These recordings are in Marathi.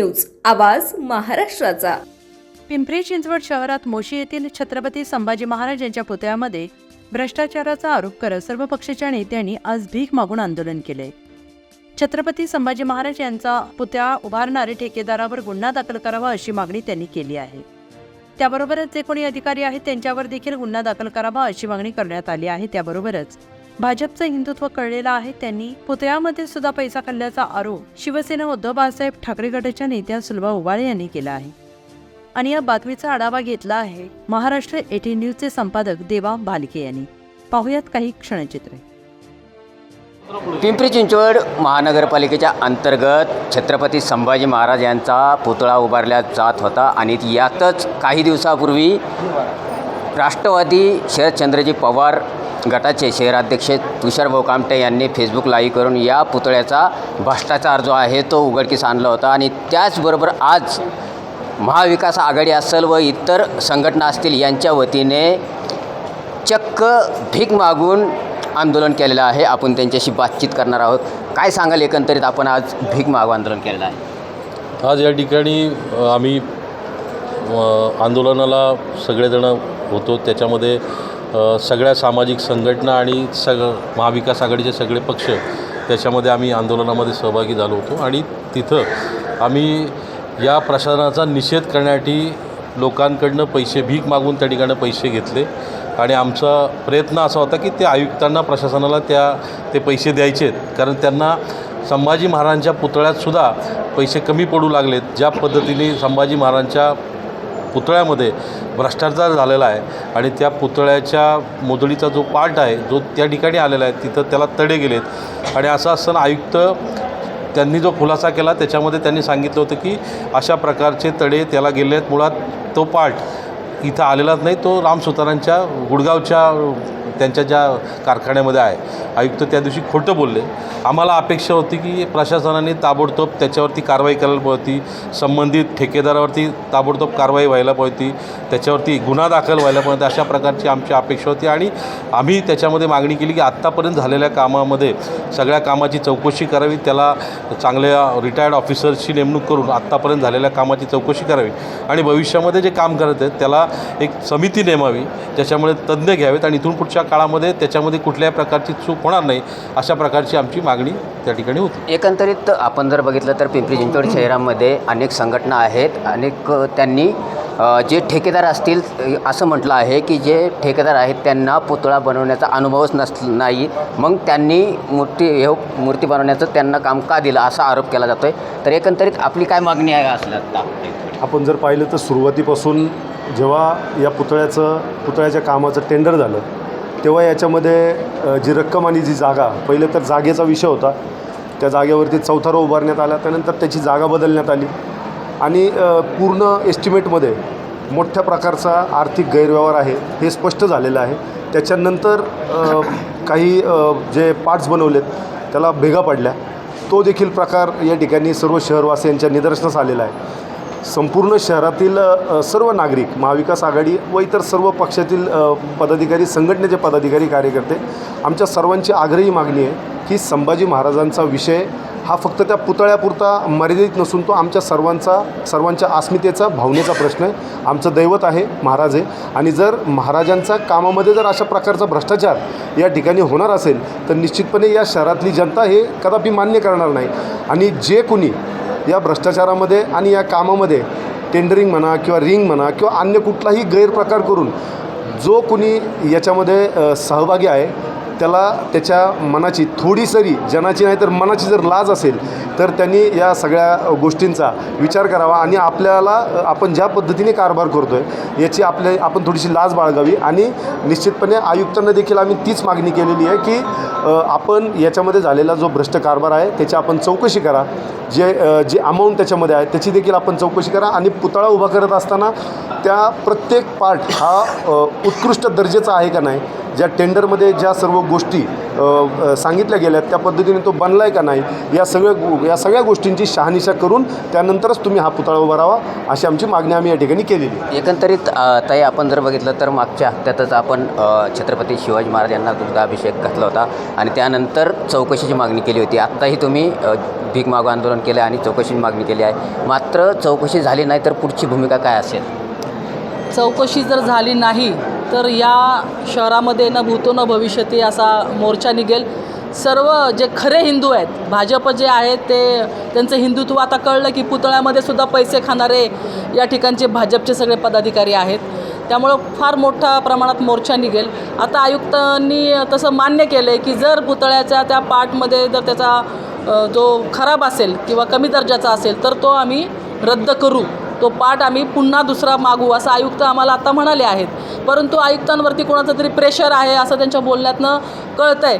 न्यूज आवाज महाराष्ट्राचा. पिंपरी चिंचवड शहरात मोशी येथील छत्रपती संभाजी महाराज यांच्या पुतळ्यामध्ये भ्रष्टाचाराचा आरोप करत सर्व पक्षाच्या नेत्यांनी आज भीक मागून आंदोलन केले. छत्रपती संभाजी महाराज यांचा पुतळा उभारणारे ठेकेदारावर गुन्हा दाखल करावा अशी मागणी त्यांनी केली आहे. त्याबरोबरच जे कोणी अधिकारी आहेत त्यांच्यावर देखील गुन्हा दाखल करावा अशी मागणी करण्यात आली आहे. त्याबरोबरच भाजपचं हिंदुत्व कळलेलं आहे त्यांनी पुतळ्यामध्ये सुद्धा पैसा खाल्ल्याचा आरोप शिवसेना उद्धव बाळासाहेब ठाकरे गटाच्या नेत्या सुलभा उबाळे यांनी केला आहे. आणि या बातमीचा आढावा घेतला आहे महाराष्ट्र एटी न्यूजचे संपादक देवा भालके यांनी. पाहुयात काही क्षणचित्रे. पिंपरी चिंचवड महानगरपालिकेच्या अंतर्गत छत्रपती संभाजी महाराज यांचा पुतळा उभारला जात होता आणि यातच काही दिवसापूर्वी राष्ट्रवादी शरदचंद्रजी पवार गटाचे शहराध्यक्ष तुषारभाऊ कामटे यांनी फेसबुक लाईव्ह करून या पुतळ्याचा भ्रष्टाचार जो आहे तो उघडकीस आणला होता. आणि त्याचबरोबर आज महाविकास आघाडी असेल व इतर संघटना असतील यांच्या वतीने चक्क भीक मागून आंदोलन केलेलं आहे. आपण त्यांच्याशी बातचीत करणार आहोत. काय सांगाल? एकंदरीत आपण आज भीक मागू आंदोलन केलेलं आहे. आज या ठिकाणी आम्ही आंदोलनाला सगळेजण होतो. त्याच्यामध्ये सगळ्या सामाजिक संघटना आणि सग महाविकास आघाडीचे सगळे पक्ष त्याच्यामध्ये आम्ही आंदोलनामध्ये सहभागी झालो होतो आणि तिथं आम्ही या प्रशासनाचा निषेध करण्यासाठी लोकांकडनं पैसे भीक मागून त्या ठिकाणी पैसे घेतले. आणि आमचा प्रयत्न असा होता की ते आयुक्तांना प्रशासनाला त्या ते पैसे द्यायचे आहेत. कारण त्यांना संभाजी महाराजांच्या पुतळ्यातसुद्धा पैसे कमी पडू लागलेत. ज्या पद्धतीने संभाजी महाराजांच्या पुतळ्यामध्ये भ्रष्टाचार झालेला आहे आणि त्या पुतळ्याच्या मोदळीचा जो पार्ट आहे जो त्या ठिकाणी आलेला आहे तिथं त्याला तडे गेलेत. आणि असं असताना आयुक्त त्यांनी जो खुलासा केला त्याच्यामध्ये त्यांनी सांगितलं होतं की अशा प्रकारचे तडे त्याला गेले आहेत मुळात तो पार्ट इथं आलेलाच नाही तो राम सुतारांच्या गुडगावच्या त्यांच्या ज्या कारखान्यामध्ये आहे. आयुक्त त्या दिवशी खोटं बोलले. आम्हाला अपेक्षा होती की प्रशासनाने ताबडतोब त्याच्यावरती कारवाई करायला पाहिजे होती संबंधित ठेकेदारावरती ताबडतोब कारवाई व्हायला पाहिजे त्याच्यावरती गुन्हा दाखल व्हायला पाहिजे अशा प्रकारची आमची अपेक्षा होती. आणि आम्ही त्याच्यामध्ये मागणी केली की आत्तापर्यंत झालेल्या कामामध्ये सगळ्या कामाची चौकशी करावी त्याला चांगल्या रिटायर्ड ऑफिसर्सची नेमणूक करून आत्तापर्यंत झालेल्या कामाची चौकशी करावी. आणि भविष्यामध्ये जे काम करत आहेत त्याला एक समिती नेमावी ज्याच्यामुळे तज्ज्ञ घ्यावेत आणि इथून पुढच्या काळामध्ये त्याच्यामध्ये कुठल्याही प्रकारची चूक होणार नाही अशा प्रकारची आमची मागणी त्या ठिकाणी होती. एकंदरीत आपण जर बघितलं तर पिंपरी चिंचवड शहरामध्ये अनेक संघटना आहेत अनेक त्यांनी जे ठेकेदार असतील असं म्हटलं आहे की जे ठेकेदार आहेत त्यांना पुतळा बनवण्याचा अनुभवच नस नाही. मग त्यांनी मूर्ती हे मूर्ती बनवण्याचं त्यांना काम का दिलं असा आरोप केला जातो आहे तर एकंदरीत आपली काय मागणी आहे असल्या आता? आपण जर पाहिलं तर सुरुवातीपासून जेव्हा या पुतळ्याचं पुतळ्याच्या कामाचं टेंडर झालं तेव्हा याच्यामध्ये जी रक्कम आणि जी जागा पहिलं तर जागेचा विषय होता. त्या जागेवरती चौथारा उभारण्यात आला त्यानंतर त्याची जागा बदलण्यात आली. आणि पूर्ण एस्टिमेटमध्ये मोठ्या प्रकारचा आर्थिक गैरव्यवहार आहे हे स्पष्ट झालेलं आहे. त्याच्यानंतर काही जे पार्ट्स बनवलेत त्याला भेगा पडल्या. तो देखील प्रकार या ठिकाणी सर्व शहरवासियांच्या निदर्शनास आलेला आहे. संपूर्ण शहरातील सर्व नागरिक महाविकास आघाडी व इतर सर्व पक्षातील पदाधिकारी संघटनेचे पदाधिकारी कार्यकर्ते आमच्या सर्वांची आग्रही मागणी आहे की संभाजी महाराजांचा विषय हा फक्त त्या पुतळ्यापुरता मर्यादित नसून तो आमच्या सर्वांचा सर्वांच्या अस्मितेचा भावनेचा प्रश्न आहे. आमचं दैवत आहे महाराज आहे आणि जर महाराजांचा कामामध्ये जर अशा प्रकारचा भ्रष्टाचार या ठिकाणी होणार असेल तर निश्चितपणे या शहरातली जनता हे कदापि मान्य करणार नाही. आणि जे कुणी या भ्रष्टाचारामध्ये आणि या कामामध्ये टेंडरिंग म्हणा किंवा रिंग म्हणा किंवा अन्य कुठलाही गैरप्रकार करून जो कुणी याच्यामध्ये सहभागी आहे त्याला त्याच्या मनाची थोडी सरी जनाची नाही तर मनाची जर लाज असेल तर त्यांनी या सगळ्या गोष्टींचा विचार करावा आणि आपल्याला आपण ज्या पद्धतीने कारभार करतो आहे याची आपल्या आपण थोडीशी लाज बाळगावी आणि निश्चितपणे आयुक्तांना देखील आम्ही तीच मागणी केलेली आहे की आपण याच्यामध्ये झालेला जो भ्रष्ट कारभार आहे त्याची आपण चौकशी करा. जे जे अमाऊंट त्याच्यामध्ये आहे त्याची देखील आपण चौकशी करा आणि पुतळा उभा करत असताना त्या प्रत्येक पार्ट हा उत्कृष्ट दर्जेचा आहे का नाही ज्या टेंडरमध्ये ज्या सर्व गोष्टी सांगितल्या गेल्या त्या पद्धतीने तो बनला आहे का नाही या सगळ्या गो- या सगळ्या गोष्टींची शहानिशा करून त्यानंतरच तुम्ही हा पुतळा उभा राहावा अशी आमची मागणी आम्ही या ठिकाणी केलेली एकंदरीत ताई आपण जर बघितलं तर मागच्या हप्त्यातच आपण छत्रपती शिवाजी महाराज यांना दुग्धाभिषेक घातला होता आणि त्यानंतर चौकशीची मागणी केली होती. आत्ताही तुम्ही भीक मागू आंदोलन केलं आणि चौकशीची मागणी केली आहे. मात्र चौकशी झाली नाही तर पुढची भूमिका काय असेल? चौकशी जर झाली नाही तर या शहरामध्ये न भूतो न भविष्यती असा मोर्चा निघेल. सर्व जे खरे हिंदू आहेत भाजप जे आहेत ते त्यांचं हिंदुत्व आता कळलं की पुतळ्यामध्ये सुद्धा पैसे खाणारे या ठिकाणचे भाजपचे सगळे पदाधिकारी आहेत. त्यामुळं फार मोठ्या प्रमाणात मोर्चा निघेल. आता आयुक्तांनी तसं मान्य केलं आहे की जर पुतळ्याच्या त्या पार्टमध्ये जर त्याचा जो खराब असेल किंवा कमी दर्जाचा असेल तर तो आम्ही रद्द करू. तो पाठ आम्ही पुन्हा दुसरा मागू असं आयुक्त आम्हाला आता म्हणाले आहेत. परंतु आयुक्तांवरती कोणाचं तरी प्रेशर आहे असं त्यांच्या बोलण्यातनं कळतं आहे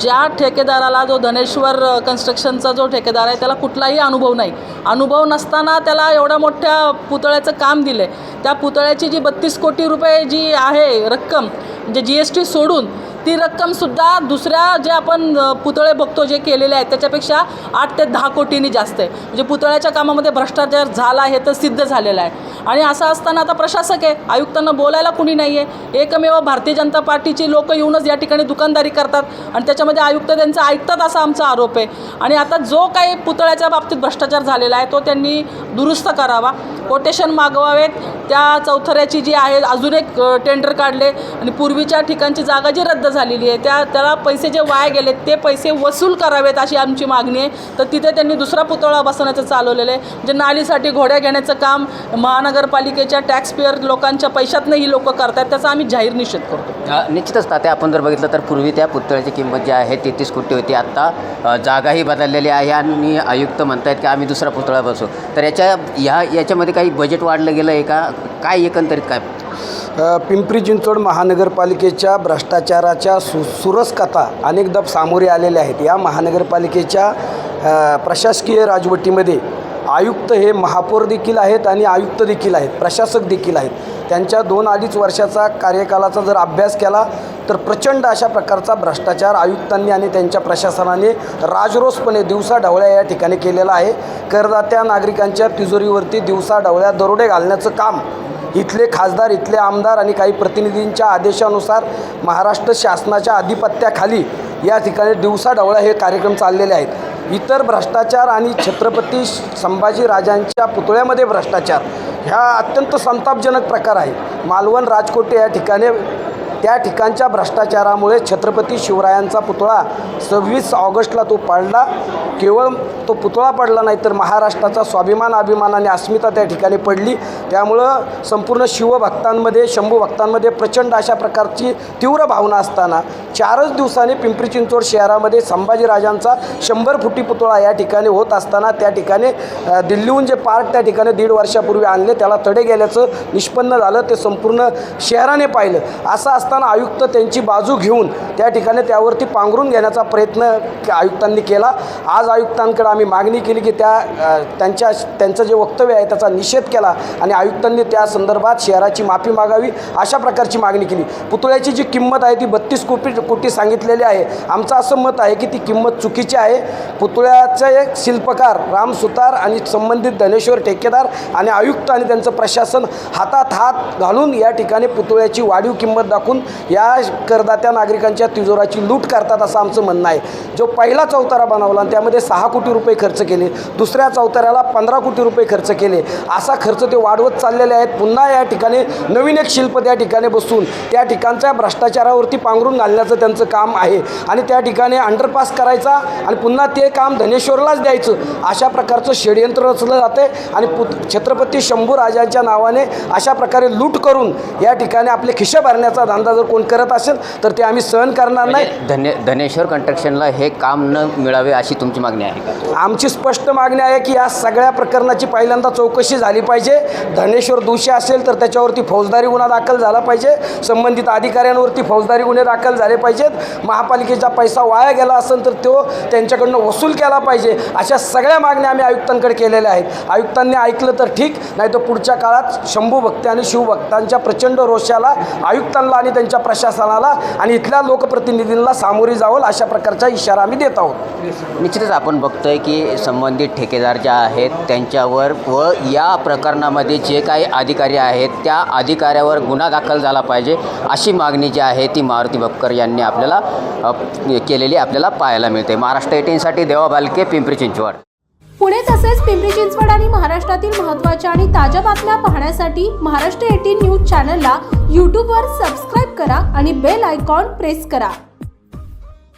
ज्या ठेकेदाराला जो धनेश्वर कन्स्ट्रक्शनचा जो ठेकेदार आहे त्याला कुठलाही अनुभव नाही. अनुभव नसताना त्याला एवढ्या मोठ्या पुतळ्याचं काम दिलं आहे त्या पुतळ्याची जी बत्तीस कोटी रुपये जी आहे रक्कम म्हणजे जी एस टी सोडून ती रक्कमसुद्धा दुसऱ्या जे आपण पुतळे बघतो जे केलेले आहेत त्याच्यापेक्षा आठ ते दहा कोटींनी जास्त आहे. म्हणजे पुतळ्याच्या कामामध्ये भ्रष्टाचार झाला हे तर सिद्ध झालेलं आहे. आणि असं असताना आता प्रशासक आहे आयुक्तांना बोलायला कुणी नाही आहे एकमेव भारतीय जनता पार्टीची लोक येऊनच या ठिकाणी दुकानदारी करतात. आणि त्याच्या त्याच्यामध्ये आयुक्त त्यांचं ऐकतात असा आमचा आरोप आहे. आणि आता जो काही पुतळ्याच्या बाबतीत भ्रष्टाचार झालेला आहे तो त्यांनी दुरुस्त करावा. कोटेशन मागवावेत. त्या चौथऱ्याची जी आहे अजून एक टेंडर काढले. आणि पूर्वीच्या ठिकाणची जागा जी रद्द झालेली आहे त्या त्याला पैसे जे वाया गेलेत ते पैसे वसूल करावेत अशी आमची मागणी आहे. तर तिथे त्यांनी दुसरा पुतळा बसवण्याचं चालवलेलं आहे. जे नालीसाठी घोड्या घेण्याचं काम महानगरपालिकेच्या टॅक्सपेअर लोकांच्या पैशातनं ही लोक करतात त्याचा आम्ही जाहीर निषेध करतो. निश्चितच. तात्या आपण जर बघितलं तर पूर्वी त्या पुतळ्याची किंमत जे आहे तेहतीस कोटी होती आत्ता जागाही बदललेली आहे आणि आयुक्त म्हणत आहेत की आम्ही दुसरा पुतळा बसू. तर याच्या ह्या याच्यामध्ये काही बजेट वाढलं गेलं आहे का? काय एकंदरीत काय? पिंपरी चिंचवड महानगरपालिकेच्या भ्रष्टाचाराच्या सु सुरस कथा अनेकदा सामोरे आलेल्या आहेत. या महानगरपालिकेच्या प्रशासकीय राजवटीमध्ये आयुक्त हे महापौर देखील आहेत आणि आयुक्त देखील आहेत प्रशासक देखील आहेत. त्यांच्या दोन अडीच वर्षाचा कार्यकालाचा जर अभ्यास केला तर प्रचंड अशा प्रकारचा भ्रष्टाचार आयुक्तांनी आणि त्यांच्या प्रशासनाने राजरोसपणे दिवसा ढवळ्या या ठिकाणी केलेला आहे. करदात्या नागरिकांच्या तिजोरीवरती दिवसा ढवळ्या दरोडे घालण्याचं काम इथले खासदार इथले आमदार आणि काही प्रतिनिधींच्या आदेशानुसार महाराष्ट्र शासनाच्या आधिपत्याखाली या ठिकाणी दिवसा ढवळ्या हे कार्यक्रम चाललेले आहेत. इतर भ्रष्टाचार आणि छत्रपती संभाजी राजांच्या पुतळ्यामध्ये भ्रष्टाचार ह्या अत्यंत संतापजनक प्रकार आहे. मालवण राजकोटे या ठिकाणी त्या ठिकाणच्या भ्रष्टाचारामुळे छत्रपती शिवरायांचा पुतळा सव्वीस ऑगस्टला तो पाडला. केवळ तो पुतळा पडला नाही तर महाराष्ट्राचा स्वाभिमान अभिमान आणि अस्मिता त्या ठिकाणी पडली. त्यामुळं संपूर्ण शिवभक्तांमध्ये शंभू भक्तांमध्ये प्रचंड अशा प्रकारची तीव्र भावना असताना चारच दिवसांनी पिंपरी चिंचवड शहरामध्ये संभाजीराजांचा शंभर फुटी पुतळा या ठिकाणी होत असताना त्या ठिकाणी दिल्लीहून जे पार्क त्या ठिकाणी दीड वर्षापूर्वी आणले त्याला तडे गेल्याचं निष्पन्न झालं ते संपूर्ण शहराने पाहिलं. असं असताना आयुक्त त्यांची बाजू घेऊन त्या ठिकाणी त्यावरती पांघरून घेण्याचा प्रयत्न आयुक्तांनी केला. आज आयुक्तांकडे आम्ही मागणी केली की त्या त्यांच्या त्यांचं जे वक्तव्य आहे त्याचा निषेध केला आणि आयुक्तांनी त्या संदर्भात शहराची माफी मागावी अशा प्रकारची मागणी केली. पुतळ्याची जी किंमत आहे ती बत्तीस कोटी कोटी सांगितलेली आहे. आमचं असं मत आहे की ती किंमत चुकीची आहे. पुतळ्याचे एक शिल्पकार राम सुतार आणि संबंधित धनेश्वर ठेकेदार आणि आयुक्त आणि त्यांचं प्रशासन हातात हात घालून या ठिकाणी पुतळ्याची वाढीव किंमत दाखवून या करदात्या नागरिकांच्या तिजोराची लूट करतात असं आमचं म्हणणं आहे. जो पहिला चौतारा बनवला आणि त्यामध्ये सहा कोटी रुपये खर्च केले. दुसऱ्या चौताऱ्याला पंधरा कोटी रुपये खर्च केले. असा खर्च ते वाढवत चाललेले आहेत. पुन्हा या ठिकाणी नवीन एक शिल्प त्या ठिकाणी बसून त्या ठिकाणच्या भ्रष्टाचारावरती पांघरून घालण्याचं त्यांचं काम आहे. आणि त्या ठिकाणी अंडरपास करायचा आणि पुन्हा ते काम धनेश्वरलाच द्यायचं. अशा प्रकारचं षडयंत्र रचलं जाते आणि पुत छत्रपती शंभू राजांच्या नावाने अशा प्रकारे लूट करून या ठिकाणी आपले खिशे भरण्याचा धंदा जर कोण करत असेल तर ते आम्ही सहन करणार नाही. म्हणजे धने धनेश्वर कंस्ट्रक्शनला हे काम न मिळावे अशी तुमची मागणी आहे आमची स्पष्ट मागणी आहे की या सगळ्या प्रकरणाची पहिल्यांदा चौकशी झाली पाहिजे. धनेश्वर दोषी असेल तर त्याच्यावरती फौजदारी गुन्हा दाखल झाला पाहिजे. संबंधित अधिकाऱ्यांवरती फौजदारी गुन्हे दाखल झाले पाहिजेत. महापालिकेचा पैसा वाया गेला असेल तर तो त्यांच्याकडनं वसूल केला पाहिजे. अशा सगळ्या मागण्या आम्ही आयुक्तांकडे केलेल्या आहेत. आयुक्तांनी ऐकलं तर ठीक नाही तर पुढच्या काळात शंभू भक्ती आणि शिवभक्तांच्या प्रचंड रोषाला आयुक्तांना आणि त्यांच्या प्रशासनाला आणि इथल्या लोकप्रतिनिधींना सामोरे जावं अशा प्रकारचा इशारा आम्ही देत आहोत. निश्चितच आपण बघतोय की संबंधित ठेकेदार ज्या आहेत त्यांच्यावर व या प्रकरणामध्ये जे काही अधिकारी आहेत त्या अधिकाऱ्यावर गुन्हा दाखल झाला पाहिजे अशी मागणी जी आहे ती मारुती बक्कर यांनी आपल्याला केलेली आपल्याला पाहायला मिळते. महाराष्ट्र एटीनसाठी देवा भालके पिंपरी चिंचवड. पुणे तसेच पिंपरी चिंचवड आणि महाराष्ट्रातील महत्त्वाच्या आणि ताज्या बातम्या पाहण्यासाठी महाराष्ट्र एटीन न्यूज चॅनलला यूट्यूबवर सबस्क्राईब करा आणि बेल आयकॉन प्रेस करा.